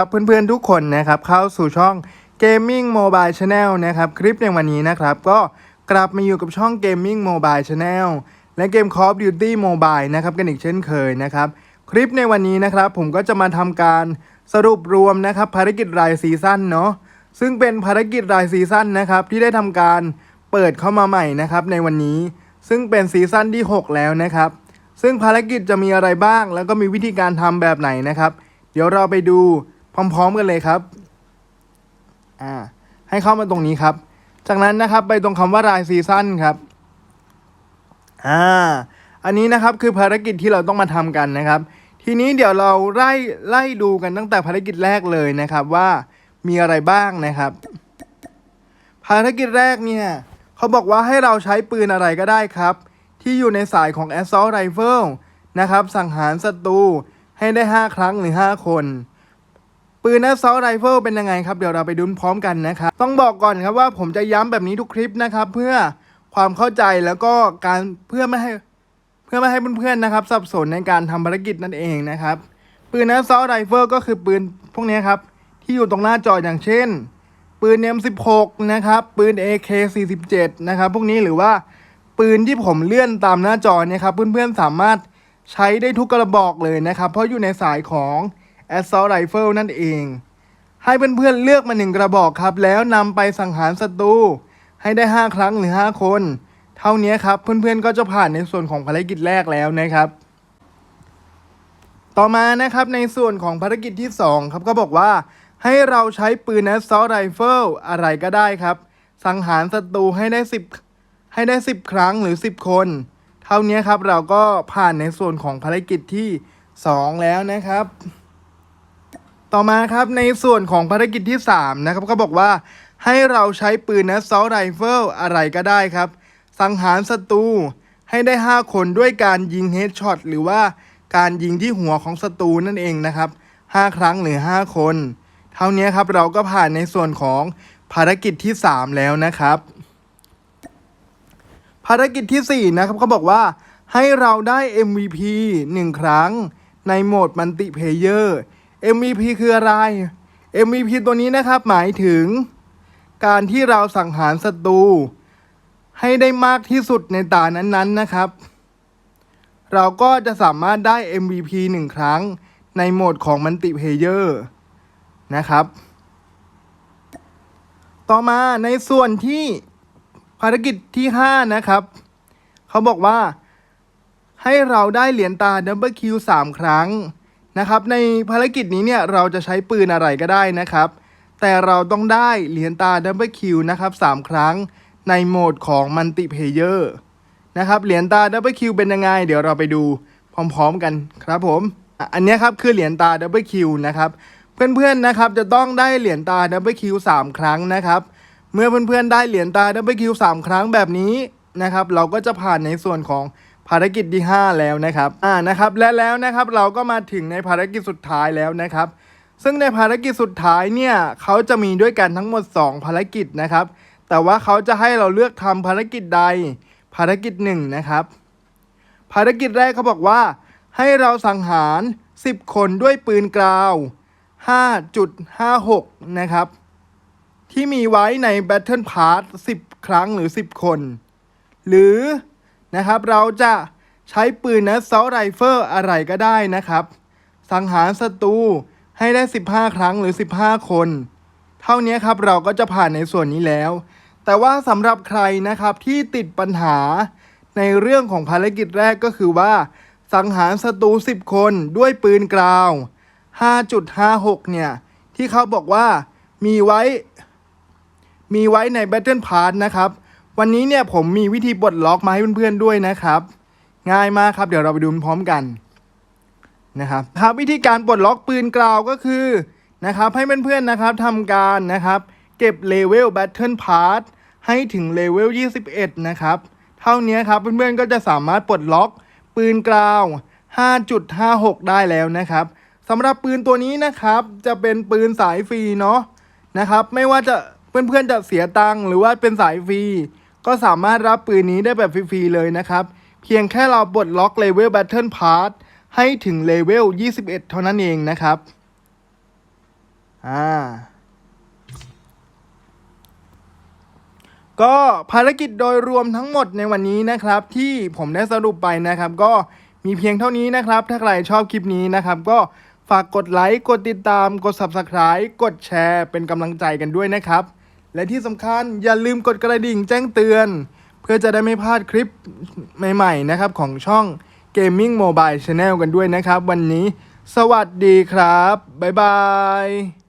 ครับเพื่อนๆทุกคนนะครับเข้าสู่ช่อง Gaming Mobile Channel นะครับคลิปในวันนี้นะครับก็กลับมาอยู่กับช่อง Gaming Mobile Channel และเกม Call of Duty Mobile นะครับกันอีกเช่นเคยนะครับคลิปในวันนี้นะครับผมก็จะมาทำการสรุปรวมนะครับภารกิจรายซีซั่นเนาะซึ่งเป็นภารกิจรายซีซั่นนะครับที่ได้ทำการเปิดเข้ามาใหม่นะครับในวันนี้ ซึ่งเป็นซีซั่นที่ 6 แล้วนะครับซึ่งภารกิจจะมีอะไรบ้าง แล้วก็มีวิธีการทำแบบไหนนะครับ เดี๋ยวเราไปดู พร้อมๆกันเลยครับ อ่า ให้เข้ามาตรงนี้ครับ จากนั้นนะครับไปตรงคำว่ารายซีซั่นครับ อ่า อันนี้นะครับคือภารกิจที่เราต้องมาทำกันนะครับ ทีนี้เดี๋ยวเราไล่ไล่ดูกันตั้งแต่ภารกิจแรกเลยนะครับว่ามีอะไรบ้างนะครับ ภารกิจแรกเนี่ยเขาบอกว่าให้เราใช้ปืนอะไรก็ได้ครับ ที่อยู่ในสายของ Assault Rifle นะครับ สังหารศัตรูให้ได้ 5 ครั้งหรือ 5 คน ปืน Assault Rifle เป็นยังไงครับ เดี๋ยวเราไปดูพร้อมกันนะครับ ต้องบอกก่อนครับว่าผมจะย้ำแบบนี้ทุกคลิปนะครับ เพื่อความเข้าใจแล้วก็การเพื่อไม่ให้เพื่อไม่ให้เพื่อนๆนะครับ สับสนในการทำภารกิจนั่นเองนะครับ ปืน Assault Rifle ก็คือปืนพวกนี้ครับ ที่อยู่ตรงหน้าจออย่างเช่น ปืน M16 นะครับ ปืน AK47 นะครับ พวกนี้หรือว่าปืนที่ผมเลื่อนตามหน้าจอเนี่ยครับเพื่อนๆสามารถใช้ได้ทุกกระบอกเลยนะครับ เพราะอยู่ในสายของ Assault Rifle นั่นเอง ให้เพื่อนๆเลือกมาหนึ่งกระบอกครับ แล้วนำไปสังหารศัตรูให้ได้ 5 ครั้งหรือ 5 คน เท่านี้ครับเพื่อนๆก็จะผ่านในส่วนของภารกิจแรกแล้วนะครับ ต่อมานะครับในส่วนของภารกิจที่ 2 ครับก็บอกว่าให้เราใช้ปืน Assault Rifle อะไรก็ได้ครับ สังหารศัตรูให้ได้ 10 ให้ได้ 10 ครั้งหรือ 10 คน เท่านี้ครับเราก็ผ่านในส่วนของภารกิจที่ 2 แล้วนะครับ ต่อมาครับในส่วนของภารกิจที่ 3 นะครับ ก็บอกว่าให้เราใช้ปืน Assault Rifle อะไรก็ได้ครับ สังหารศัตรูให้ได้ 5 คนด้วยการยิงเฮดช็อตหรือว่าการยิงที่หัวของศัตรูนั่นเองนะครับ 5 ครั้งหรือ 5 คน เท่านี้ครับเราก็ผ่านในส่วนของภารกิจที่ 3 แล้วนะครับ ภารกิจที่ 4 นะครับเขาบอกว่าให้เราได้ MVP 1 ครั้งในโหมดมัลติเพเยอร์ MVP คืออะไร MVP ตัวนี้นะครับหมายถึงการที่เราสังหารศัตรูให้ได้มากที่สุดในตานั้นๆนะครับ เราก็จะสามารถได้ MVP 1ครั้งในโหมดของมัลติเพเยอร์นะครับ ต่อมาในส่วนที่ภารกิจที่ 5 นะครับ เขาบอกว่าให้เราได้เหรียญตาดับเบิลคิวสามครั้ง นะครับในภารกิจนี้เนี่ยเราจะใช้ปืนอะไรก็ได้นะครับ แต่เราต้องได้เหรียญตาดับเบิลคิวนะครับสามครั้งในโหมดของมัลติเพเยอร์นะครับเหรียญตาดับเบิลคิวเป็นยังไง เดี๋ยวเราไปดูพร้อม ๆ กันครับผม อันนี้ครับคือเหรียญตาดับเบิลคิวนะครับเพื่อนๆนะครับจะต้องได้เหรียญตาดับเบิลคิวสามครั้งนะครับ เมื่อเพื่อนๆได้เหรียญตาดับเบิลคิวสามครั้งแบบนี้นะครับ เราก็จะผ่านในส่วนของ ภารกิจที่ 5 แล้วนะครับอ่านะครับ และแล้วนะครับเราก็มาถึงในภารกิจสุดท้ายแล้วนะครับ ซึ่งในภารกิจสุดท้ายเนี่ยเขาจะมีด้วยกันทั้งหมด 2 ภารกิจนะครับ แต่ว่าเขาจะให้เราเลือกทำภารกิจใดภารกิจหนึ่งนะครับ ภารกิจแรกเขาบอกว่า ให้เราสังหาร 10 คนด้วยปืนกราว 5.56 นะครับ ที่มีไว้ใน Battle Pass 10 ครั้งหรือ 10 คน หรือ นะครับ เราจะใช้ปืนนะซอลไรเฟิลอะไรก็ได้นะครับ สังหารศัตรูให้ได้ 15 ครั้งหรือ 15 คน เท่านี้ครับเราก็จะผ่านในส่วนนี้แล้ว แต่ว่าสำหรับใครนะครับที่ติดปัญหาในเรื่องของภารกิจแรกก็คือว่า สังหารศัตรู 10 คนด้วยปืนกราว 5.56 เนี่ย ที่เขาบอกว่ามีไว้ มีไว้ใน Battle Pass นะครับ วันนี้เนี่ยผมมีวิธีปลดล็อกมาให้เพื่อนๆด้วยนะครับ ง่ายมากครับ เดี๋ยวเราไปดูพร้อมกันนะครับครับวิธีการปลดล็อกปืนกราวก็คือนะครับให้เพื่อนๆนะครับทำการนะครับ เก็บเลเวล Battle Pass ให้ถึงเลเวล 21 นะครับ เท่านี้ครับเพื่อนๆก็จะสามารถปลดล็อกปืนกราว 5.56 ได้แล้วนะครับสำหรับปืนตัวนี้นะครับ จะเป็นปืนสายฟรีเนาะนะครับ ไม่ว่าจะเพื่อนๆจะเสียตังค์หรือว่าเป็นสายฟรี ก็สามารถรับปืนนี้ได้แบบฟรีๆเลยนะครับ เพียงแค่เราปลดล็อกเลเวล Battle Pass ให้ถึงเลเวล 21 เท่านั้นเองนะครับ อ่า ก็ภารกิจโดยรวมทั้งหมดในวันนี้นะครับ ที่ผมได้สรุปไปนะครับ ก็มีเพียงเท่านี้นะครับ ถ้าใครชอบคลิปนี้นะครับ ก็ฝากกดไลค์ กดติดตาม กด Subscribe กดแชร์ เป็นกำลังใจกันด้วยนะครับ และที่สำคัญอย่าลืมกดกระดิ่งแจ้งเตือน เพื่อจะได้ไม่พลาดคลิปใหม่ๆนะครับของช่อง Gaming Mobile Channel กันด้วยนะครับ วันนี้ สวัสดีครับ บ๊ายบาย